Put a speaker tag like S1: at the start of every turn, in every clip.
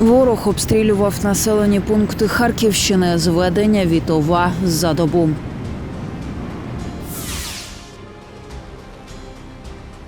S1: Ворог обстрілював населені пункти Харківщини. Зведення від ОВА за добу.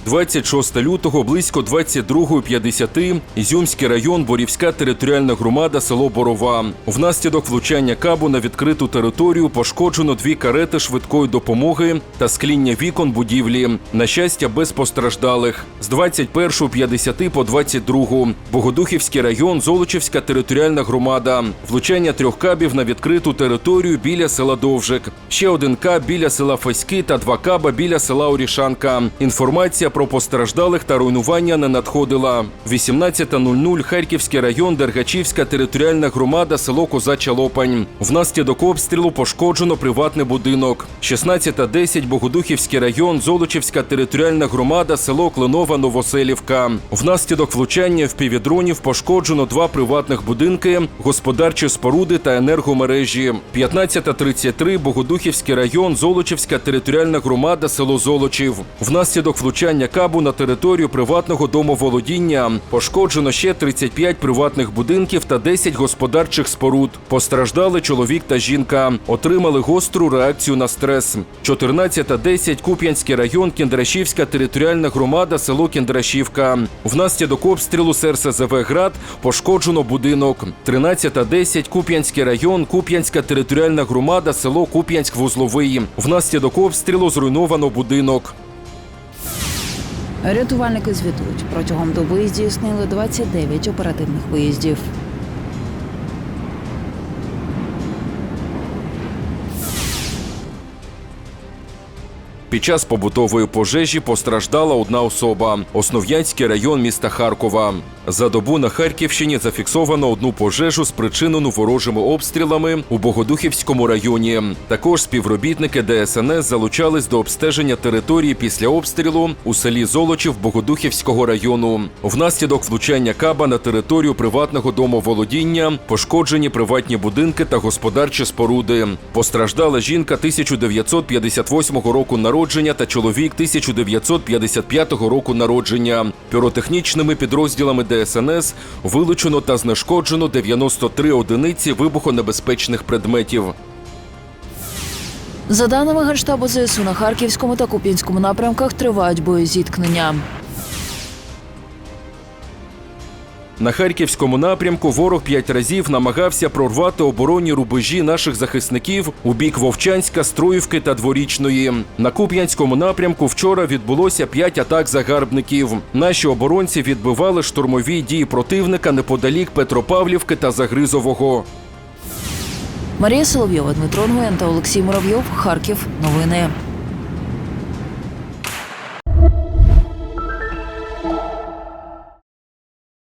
S2: 26 лютого близько 22.50 Ізюмський район, Борівська територіальна громада, село Борова. Внаслідок влучання кабу на відкриту територію пошкоджено дві карети швидкої допомоги та скління вікон будівлі. На щастя, без постраждалих. З 21.50 по 22 Богодухівський район, Золочівська територіальна громада. Влучання трьох кабів на відкриту територію біля села Довжик. Ще один каб біля села Фаськи та два каба біля села Орішанка. Інформація про постраждалих та руйнування не надходила. 18.00 Харківський район, Дергачівська територіальна громада, село Козача Лопань. Внаслідок обстрілу пошкоджено приватний будинок. 16.10 Богодухівський район, Золочівська територіальна громада, село Кленова, Новоселівка. Внаслідок влучання в півдронів пошкоджено два приватних будинки, господарчі споруди та енергомережі. 15.33 Богодухівський район, Золочівська територіальна громада, село Золочів. Внаслідок влучання кабу на територію приватного домоволодіння пошкоджено ще 35 приватних будинків та 10 господарчих споруд. Постраждали чоловік та жінка. Отримали гостру реакцію на стрес. 14.10 Куп'янський район, Кіндрашівська територіальна громада, село Кіндрашівка. Внаслідок обстрілу СРСЗВ Град пошкоджено будинок. 13.10 Куп'янський район, Куп'янська територіальна громада, село Куп'янськ-Вузловий. Внаслідок обстрілу зруйновано будинок.
S1: Рятувальники звітують протягом доби здійснили 29 оперативних виїздів.
S2: Під час побутової пожежі постраждала одна особа Основ'янський район міста Харкова. За добу на Харківщині зафіксовано одну пожежу, спричинену ворожими обстрілами у Богодухівському районі. Також співробітники ДСНС залучались до обстеження території після обстрілу у селі Золочів Богодухівського району. Внаслідок влучання каба на територію приватного домоволодіння пошкоджені приватні будинки та господарчі споруди. Постраждала жінка 1958 року народження та чоловік 1955 року народження. Піротехнічними підрозділами ДСНС вилучено та знешкоджено 93 одиниці вибухонебезпечних предметів.
S1: За даними Генштабу ЗСУ на Харківському та Куп'янському напрямках тривають боєзіткнення.
S2: На харківському напрямку ворог п'ять разів намагався прорвати оборонні рубежі наших захисників у бік Вовчанська, Строївки та Дворічної. На Куп'янському напрямку вчора відбулося п'ять атак загарбників. Наші оборонці відбивали штурмові дії противника неподалік Петропавлівки та Загризового.
S1: Марія Соловйова, Дмитро Нгоєн та Олексій Муравйов. Харків. Новини.